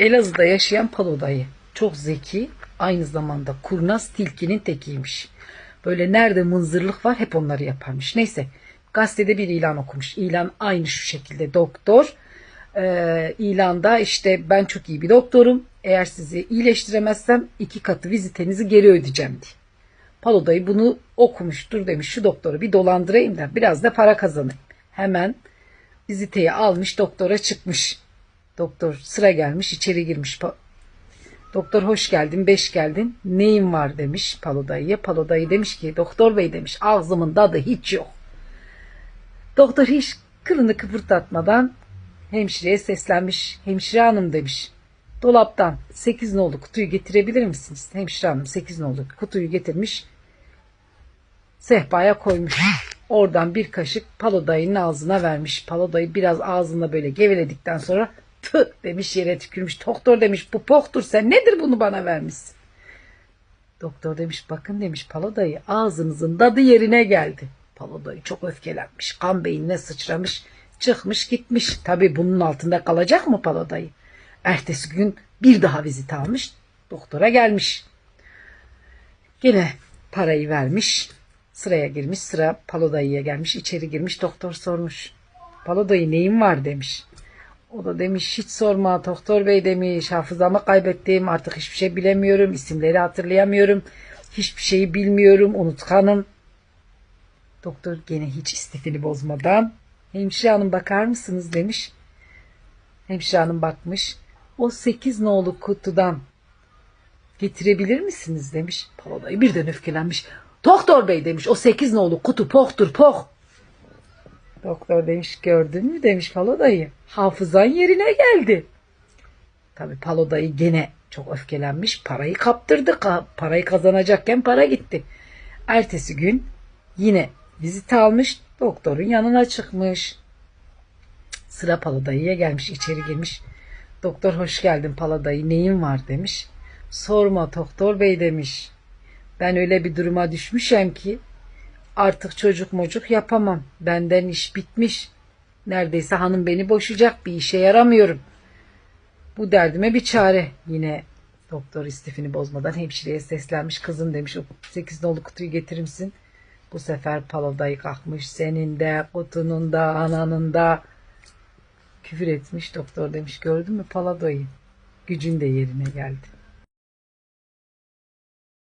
Elazığ'da yaşayan Palo dayı. Çok zeki, aynı zamanda kurnaz tilkinin tekiymiş. Böyle nerede mınzırlık var hep onları yaparmış. Neyse gazetede bir ilan okumuş. İlan aynı şu şekilde doktor. Ee, ilanda işte ben çok iyi bir doktorum. Eğer sizi iyileştiremezsem iki katı vizitenizi geri ödeyeceğim diye. Palo dayı bunu okumuş. Dur demiş şu doktoru bir dolandırayım da biraz da para kazanayım. Hemen viziteyi almış doktora çıkmış. Doktor sıra gelmiş içeri girmiş. Doktor hoş geldin, beş geldin. Neyin var demiş Palo dayıya. Palo dayı demiş ki doktor bey demiş ağzımın tadı hiç yok. Doktor hiç kılını kıpırdatmadan hemşireye seslenmiş. Hemşire hanım demiş. Dolaptan 8 nolu kutuyu getirebilir misiniz? Hemşire hanım 8 nolu kutuyu getirmiş. Sehpaya koymuş. Oradan bir kaşık Palo dayının ağzına vermiş. Palo dayı biraz ağzında böyle geveledikten sonra tüh demiş yere tükürmüş. Doktor demiş bu poktur sen nedir bunu bana vermişsin? Doktor demiş bakın demiş Palo dayı ağzınızın tadı yerine geldi. Palo dayı çok öfkelenmiş. Kan beynine sıçramış. Çıkmış gitmiş. Tabi bunun altında kalacak mı Palo dayı? Ertesi gün bir daha vizit almış. Doktora gelmiş. Gene parayı vermiş. Sıraya girmiş. Sıra Palo dayıya gelmiş. içeri girmiş. Doktor sormuş. Palo dayı neyin var demiş. O da demiş hiç sorma doktor bey demiş hafızamı kaybettim artık hiçbir şey bilemiyorum isimleri hatırlayamıyorum hiçbir şeyi bilmiyorum unutkanım. Doktor gene hiç istifini bozmadan hemşire hanım bakar mısınız demiş. Hemşire hanım bakmış o sekiz nolu kutudan getirebilir misiniz demiş. Paladayı birden öfkelenmiş. Doktor bey demiş o sekiz nolu kutu pohtur poh. Doktor demiş gördün mü demiş Palo dayı. Hafızan yerine geldi. Tabi Palo dayı gene çok öfkelenmiş. Parayı kaptırdı. Ka- parayı kazanacakken para gitti. Ertesi gün yine vizit almış. Doktorun yanına çıkmış. Sıra Palo dayıya gelmiş. içeri girmiş. Doktor hoş geldin Palo dayı. Neyin var demiş. Sorma doktor bey demiş. Ben öyle bir duruma düşmüşüm ki Artık çocuk mocuk yapamam. Benden iş bitmiş. Neredeyse hanım beni boşayacak. Bir işe yaramıyorum. Bu derdime bir çare. Yine doktor istifini bozmadan hemşireye seslenmiş. Kızım demiş o 8 nolu kutuyu getirir misin? Bu sefer paladayı kalkmış. Senin de, kutunun da, ananın da. Küfür etmiş. Doktor demiş gördün mü paladayı? Gücün de yerine geldi.